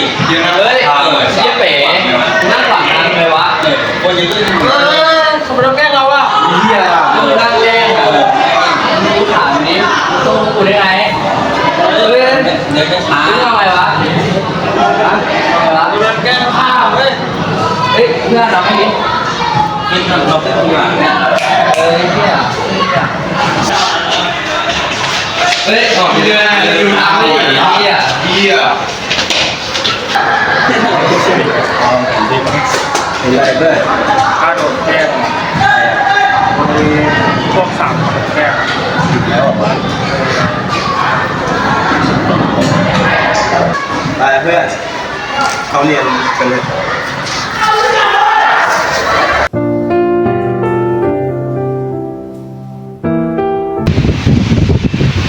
เฮ้ยเดี๋ยวนะเฮ้ยเออเชี่ยเป๋นั่งหลังนั้นเลยวะเออคนยังยืนเออเขาไม่ต้องแกล้งเราอะเฮียอะมึงนั่งแกล้งอะกูถามนี้ตัวกูได้ไงเออเรื่องเดินช้าทำไมวะฮะทำไมวะเดินแก้ผ้าเว้ยเฮ้ยเพื่อนเราไม่ดีกินเราเป็นตัวอย่างเนี่ยเออเฮียเฮ้ยออกไปเรื่อยดูทางเลยเฮียเฮีย อะไรเพื่อถ้าโดนแก้มีพวกสามคนแกล้งแล้วอะไปเพื่อนเขาเรียนกันเลย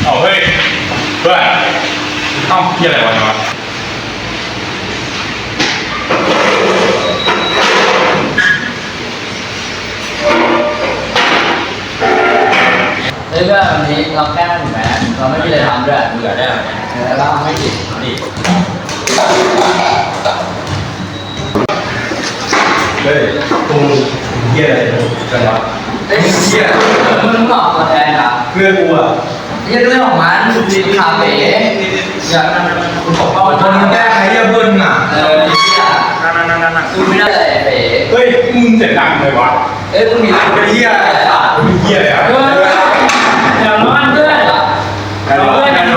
เอาเฮ้ยเพื่อนต้องเพี้ยอะไรวะเนาะ ฮ้ยเพื่อนวันนี้เราแกล้งถูกไหมเราไม่มีอะไรทำด้วยเบื่อได้ไหมเออแล้วเราไม่ผิดนี่เฮ้ยกูเฮียอะไรกันวะเฮ้ยเชี่ยมึงบอกตัวแทนอะเพื่อนกูอะนี่เรื่องของมันดีคาเฟ่อย่าคุณปกป้องคนแกล้งใครเฮียเพื่อนอะเออเชี่ยนั่นนั่นนั่นนั่นกูไม่ได้เลยเป๋เฮ้ยมึงเสียงดังเลยวะเอ้ยมึงมีเป็นเฮียอะไรมึงเพี้ยอะไร เฮ้ อะ ยอย่าร้อนเพื่อน เราเพื่อนกัน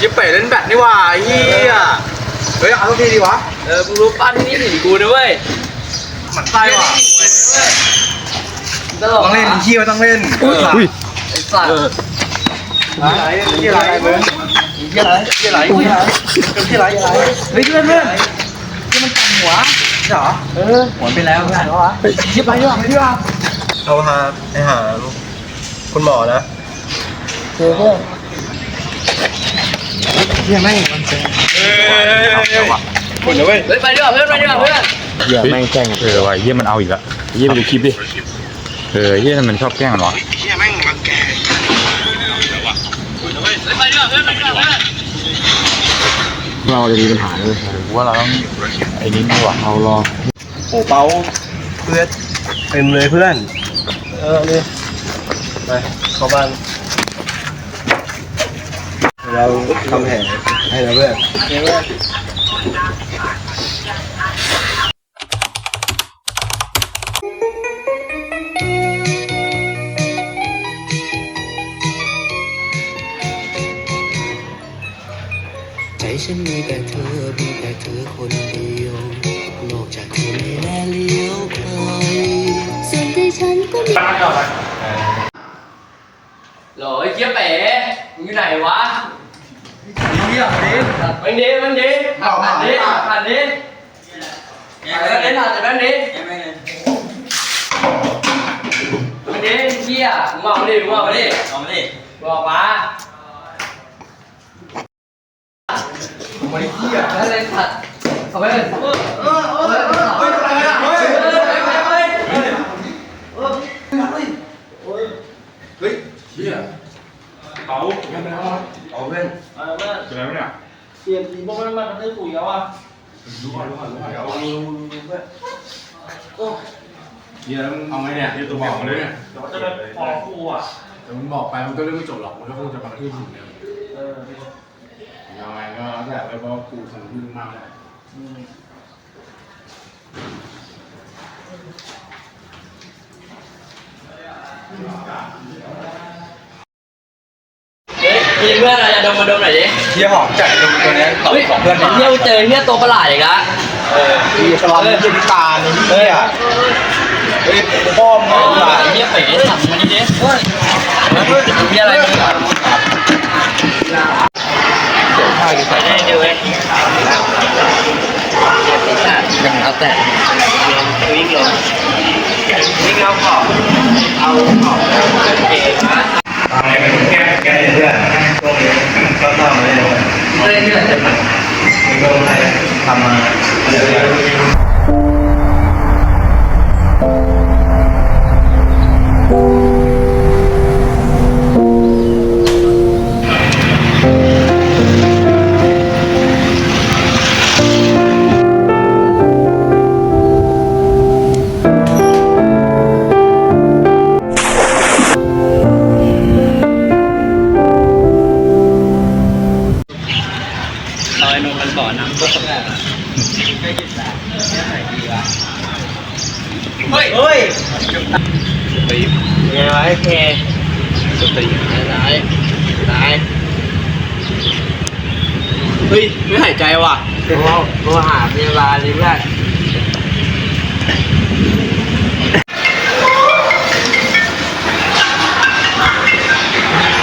ยี่เป๋เล่นแบดนี่หว่าเฮียเฮ้ยเอาทุกทีดีวะเออมึงรู้ป้าที่นี่หนีกูนะเว้ยมันไส้ว่ะตลกต้องเล่นเฮียต้องเล่นอุ้ยไอ้สัตว์อะไรเฮียอะไรมึงเฮียอะไรเฮียอะไรเฮียอะไรเฮียอะไรเฮ้ยเพื่อนเพื่อนนี่มันกันหัวเหรอเออหมดไปแล้วเพื่อนยิบไปดีกว่าไปดีกว่าเราหาไปหาคุณหมอนะเจอเพื่อน เฮียแม่งมันเซ็งคุณนะเว้ยเฮ้ยไปดีกว่าเพื่อนไปดีกว่าเพื่อนเฮียแม่งแกล้งเออว่ะเฮียมันเอาอีกละเฮียไปดูคลิปดิเออเฮียมันชอบแกล้งมันวะเฮียแม่งรังแกไปดีกว่าเพื่อนไปดีกว่าเพื่อนเราจะมีปัญหาเลยว่าเราต้องไอ้นี้ดีกว่าเรารอโอ้เปาเพื่อนเต็มเลยเพื่อน เออนี่ไปเข้าบ้าน เราทำแผลให้นะเพื่อนเพื่อนใจฉันมีแต่เธอ มีแต่เธอคนเดียว นอกจากเธอไม่แลเลี้ยวใครส่วนใจฉันก็มีบ้านกันไปโหลไอ้เจี๊ยบเป๋มึงอยู่ไหนวะเฮี ยเด็กมันดีมันดีผ่านดีผ่านดีผ่านแล้วดีผ่านจากนั้นดีแก้ไม่เลยมันดีเฮียมึงบอกมาดิมึงบอกมาดิเอามาดิบอกมาเฮียนั่นเลยสัตว์เขาไม่เลยเออเออเออเออเฮ้ยอะไรอะเฮ้ยเฮ้ยเฮ้ยเฮ้ยเขายังไม่ได้วะเอาเพื่อนเป็นไรวะเนี่ย เปลี่ยนสีพวกนั้นมันมันได้ปุ๋ยแล้วอะรู้ก่อนรู้ก่อนรู้ก่อนเอาดูดูเพื่อนเฮียแล้วมึงเอาไงเนี่ยเฮียตัวบอกมาเลยเนี่ยเดี๋ยวจะไปฟ้องครูอะแต่มึงบอกไปมันก็เรื่องไม่จบหรอกมันก็คงจะมาที่ถึงเนี่ยเออยังไงก็แล้วแต่เลยเพราะว่ากูถึงที่มากเลยเมี เพื่อนอะไรจะดมมาดมหน่อยดิเฮียหอมจัดลงตัวนี้เฮ้ยเพื่อนเที่ยวเจอเที่ยวตัวประหลาดอีกแล้วเออมีฉลามเจนิตานี่เฮียเฮ้ยพ่อมึงเว่ะที่ยเป๋สั่งมาดิดิเฮ้ยมีอะไรมึงอะผ้ากี่ใส่ได้ดูเว้ยยังเอาแต่วิ่งลงวิ่งเอาขอบเอาขอบเก๋มา แก้แก้เพื่อนตรงนี้ก็ทำเลย เล่นที่ไหนจะมา ก็ให้ทำมาเดี๋ยว บ่อน้ำก็ต้องแบบเฮ้ยเฮ้ยยังไงเคสติไหนไหนเฮ้ย ไม่หายใจว่ะโอ้โหหาพยาบาลเลยเพื่อน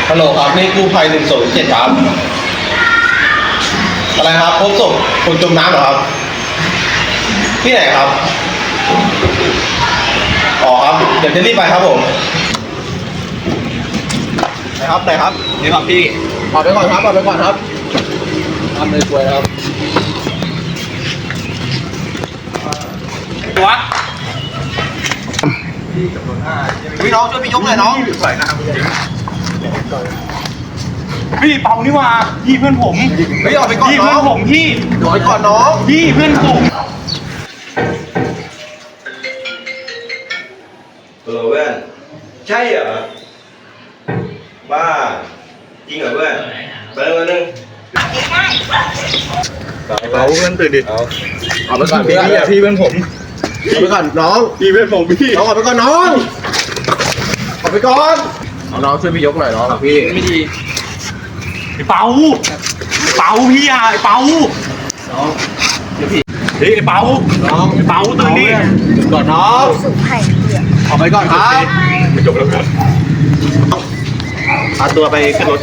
ฮัลโหลครับ นี่กู้ภัยหนึ่งศูนย์เจ็ดครับ อะไรครับพบศพคนจมน้ำเหรอครับ ที่ไหนครับ อ๋อครับ เดี๋ยวจะรีบไปครับผมไหนครับไหนครับนี่ครับพี่ออกไปก่อนครับออกไปก่อนครับทำเลยป่วยครับวะพี่น้องช่วยพี่ยกหน่อยน้อง พี่เปานี่ว่าพี่เพื่อนผมเฮ้ยออกไปก่อนพี่น้เพื่อองนผมพี่เดี๋ยวไปก่อนน้องพี่เพื่อนผมเออเพื่อนใช่เหรอบ้าจริงเหรอเพื่อนไปเลยวันนึงเราเพื่อนตื่นดิเอาออกไปก่อนพี่พี่พี่เป็นผมออกไปก่อนน้องพี่เป็นผมพี่น้องออกไปก่อนน้องออกไปก่อนเอาน้องช่วยพี่ยกหน่อยน้องพี่ไม่ดี ไอ้เปาไอ้เปาพี่อะไอ้เปาเฮ้ยไอ้เปาน้องไอ้เปาตื่นดิก่อนน้องออกไปก่อนครับไม่จบแล้วกันพาตัวไปขึ้นรถ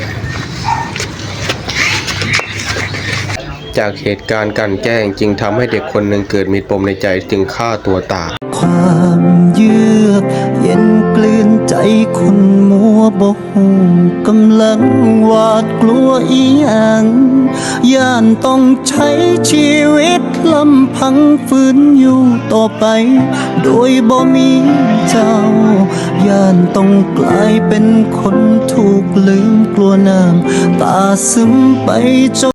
จากเหตุการณ์กลันแกล้งจึงทำให้เด็กคนหนึ่งเกิดมีปมในใจจึงฆ่าตัวตายความเยือกเย็นกลืนใจ คนมัวบกหูกำลังหวาดกลัวอีหยังย่านต้องใช้ชีวิตลำพังฝืนอยู่ต่อไป โดยบ่มีเจ้า ย่านต้องกลายเป็นคนถูกลืมกลัวน้ำตาซึมไปจน